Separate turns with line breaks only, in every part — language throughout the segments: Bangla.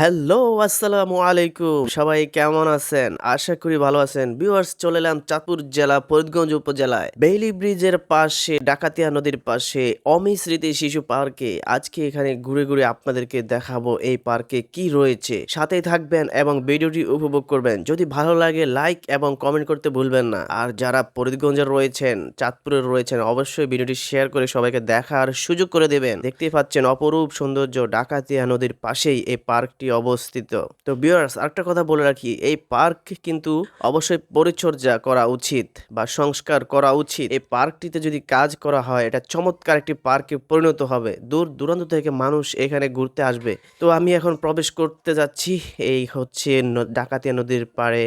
হ্যালো, আসসালামু আলাইকুম। সবাই কেমন আছেন? আশা করি ভালো আছেন। ভিউয়ার্স, চলে এলাম চাঁদপুর জেলা, ফরিদগঞ্জ উপজেলায়। বেইলি ব্রিজের পাশে, ডাকাতিয়া নদীর পাশে অমিশ্রিতি শিশু পার্কে আজকে এখানে ঘুরে ঘুরে আপনাদেরকে দেখাবো এই পার্কে কি রয়েছে। সাথেই থাকবেন এবং ভিডিওটি উপভোগ করবেন। যদি ভালো লাগে, লাইক এবং কমেন্ট করতে ভুলবেন না। আর যারা ফরিদগঞ্জের রয়েছেন চাঁদপুরের রয়েছেন, অবশ্যই ভিডিওটি শেয়ার করে সবাইকে দেখার সুযোগ করে দেবেন। দেখতেই পাচ্ছেন অপরূপ সৌন্দর্য, ডাকাতিয়া নদীর পাশেই এই পার্কটি অবস্থিত। তো বিয়ার্স আরেকটা কথা বলে রাখি, এই পার্ক কিন্তু অবশ্যই পরিচর্যা করা উচিত বা সংস্কার করা উচিত। এই পার্কটিতে যদি কাজ করা হয়, এটা চমৎকার একটি পার্কে পরিণত হবে। দূর দূরান্ত থেকে মানুষ এখানে ঘুরতে আসবে। তো আমি এখন প্রবেশ করতে যাচ্ছি, এই হচ্ছে ডাকাতিয়া নদীর পাড়ে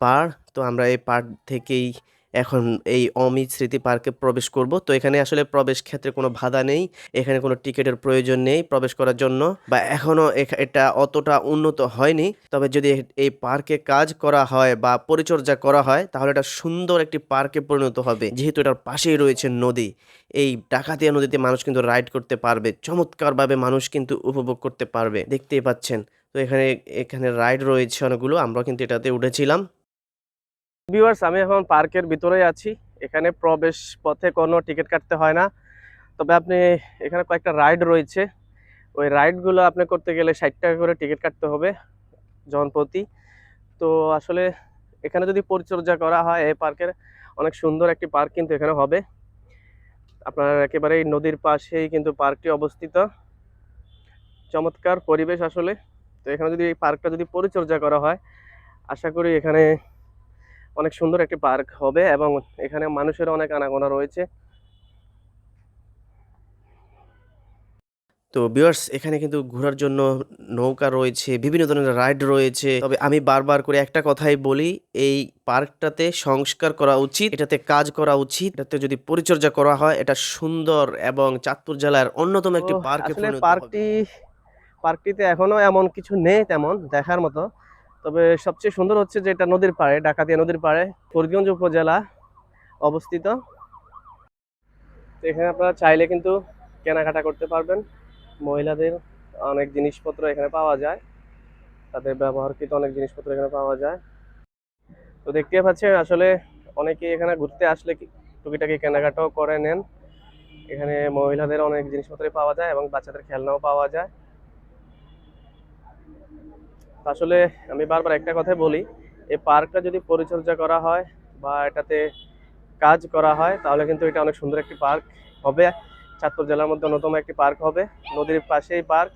পাড়। তো আমরা এই পার্ক থেকেই এখন এই অমিত স্মৃতি পার্কে প্রবেশ করব। তো এখানে আসলে প্রবেশ ক্ষেত্রে কোনো বাধা নেই। এখানে কোনো টিকিটের প্রয়োজন নেই প্রবেশ করার জন্য। বা এখনও এখা- এটা অতটা উন্নত হয়নি। তবে যদি এই পার্কে কাজ করা হয় বা পরিচর্যা করা হয়, তাহলে এটা সুন্দর একটি পার্কে পরিণত হবে। যেহেতু এটার পাশেই রয়েছে নদী। এই ডাকাতিয়া নদীতে মানুষ কিন্তু রাইড করতে পারবে। চমৎকারভাবে মানুষ কিন্তু উপভোগ করতে পারবে। দেখতেই পাচ্ছেন। তো এখানে এখানে রাইড রয়েছে অনেকগুলো। আমরা কিন্তু এটাতে উঠেছিলাম। ভিউয়ার্স আমি এখন পার্কের ভিতরেই আছি। এখানে প্রবেশ পথে কোনো টিকিট কাটতে হয় না। তবে আপনি এখানে কয়েকটা রাইড রয়েছে। ওই রাইডগুলো আপনি করতে গেলে ষাট টাকা করে টিকিট কাটতে হবে জনপ্রতি তো আসলে এখানে যদি পরিচর্যা করা হয় এই পার্কের, অনেক সুন্দর একটি পার্ক কিন্তু এখানে হবে। আপনার একেবারেই নদীর পাশেই কিন্তু পার্কটি অবস্থিত। চমৎকার পরিবেশ আসলে। তো এখানে যদি এই পার্কটা যদি পরিচর্যা করা হয়, আশা করি এখানে অনেক সুন্দর একটি পার্ক হবে এবং এখানে মানুষের অনেক আনাগোনা রয়েছে। তো বিয়ার্স এখানে কিন্তু ঘোরার জন্য নৌকা রয়েছে বিভিন্ন ধরনের রাইড রয়েছে। তবে আমি বারবার করে একটা কথাই বলি এই পার্কটাতে সংস্কার করা উচিত এটাতে কাজ করা উচিত এটাতে যদি পরিচর্যা করা হয় এটা সুন্দর এবং চাঁদপুর জেলার অন্যতম একটি পার্ক।
পার্কটি পার্কটিতে এখনও এমন কিছু নেই তেমন দেখার মতো। তবে সবচেয়ে সুন্দর হচ্ছে যে এটা নদীর পাড়ে, ডাকাতিয়া নদীর পাড়ে, ফরিদগঞ্জ উপজেলা অবস্থিত। এখানে আপনারা চাইলে কিন্তু কেনাকাটা করতে পারবেন। মহিলাদের অনেক জিনিসপত্র এখানে পাওয়া যায়। তাদের ব্যবহারকৃত অনেক জিনিসপত্র এখানে পাওয়া যায়। তো দেখতে পাচ্ছেন, আসলে অনেকে এখানে ঘুরতে আসলে টুকিটাকি কেনাকাটাও করে নেন। এখানে মহিলাদের অনেক জিনিসপত্রই পাওয়া যায় এবং বাচ্চাদের খেলনাও পাওয়া যায়। আসলে আমি বারবার একটা কথাই বলি এই পার্কটা যদি পরিচর্যা করা হয় বা এটাতে কাজ করা হয় তাহলে কিন্তু এটা অনেক সুন্দর একটি পার্ক হবে। চাঁদপুর জেলার মধ্যে অন্যতম একটি পার্ক হবে নদীর পাশেই পার্ক।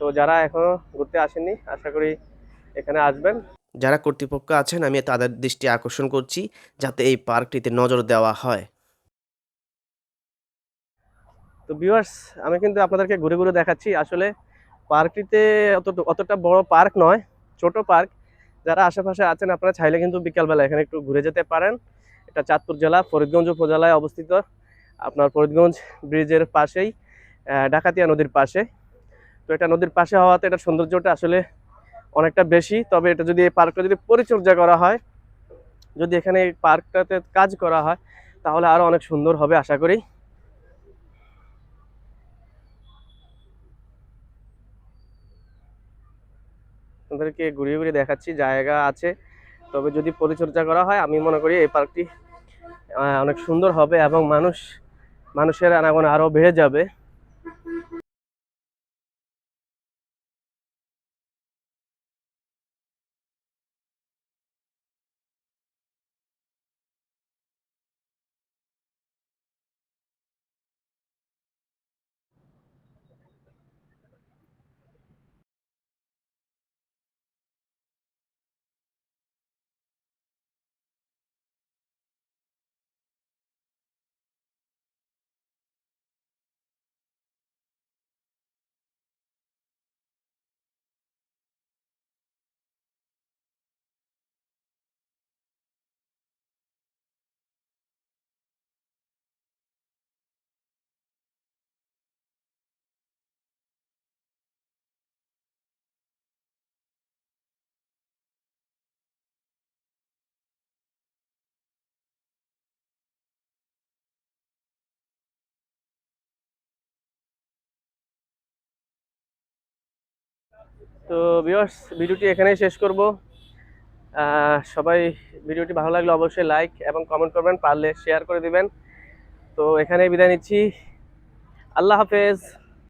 তো যারা এখনও ঘুরতে আসেননি আশা করি এখানে আসবেন।
যারা কর্তৃপক্ষ আছেন আমি তাদের দৃষ্টি আকর্ষণ করছি যাতে এই পার্কটিতে নজর দেওয়া হয়।
তো ভিউয়ার্স আমি কিন্তু আপনাদেরকে ঘুরে ঘুরে দেখাচ্ছি। আসলে পার্কটিতে অত অতটা বড় পার্ক নয়, ছোট পার্ক। যারা আশেপাশে আছেন আপনারা চাইলে কিন্তু বিকালবেলা এখানে একটু ঘুরে যেতে পারেন। এটা চাঁদপুর জেলা, ফরিদগঞ্জ উপজেলায় অবস্থিত। আপনার ফরিদগঞ্জ ব্রিজের পাশেই ডাকাতিয়া নদীর পাশে। তো এটা নদীর পাশে হওয়াতে এটার সৌন্দর্যটা আসলে অনেকটা বেশি। তবে এটা যদি এই পার্কটা যদি পরিচর্যা করা হয়, যদি এখানে এই পার্কটাতে কাজ করা হয়, তাহলে আরও অনেক সুন্দর হবে, আশা করি। আপনাদেরকে ঘুরিয়ে ঘুরিয়ে দেখাচ্ছি, জায়গা আছে। তবে যদি পরিচর্যা করা হয়, আমি মনে করি এই পার্কটি অনেক সুন্দর হবে এবং মানুষ, মানুষের আনাগোনা আরও বেড়ে যাবে। তো ভিউয়ার্স ভিডিওটি এখানেই শেষ করব। সবাই ভিডিওটি ভালো লাগলে অবশ্যই লাইক এবং কমেন্ট করবেন, পারলে শেয়ার করে দিবেন। তো এখানেই বিদায় নিচ্ছি। আল্লাহ হাফেজ।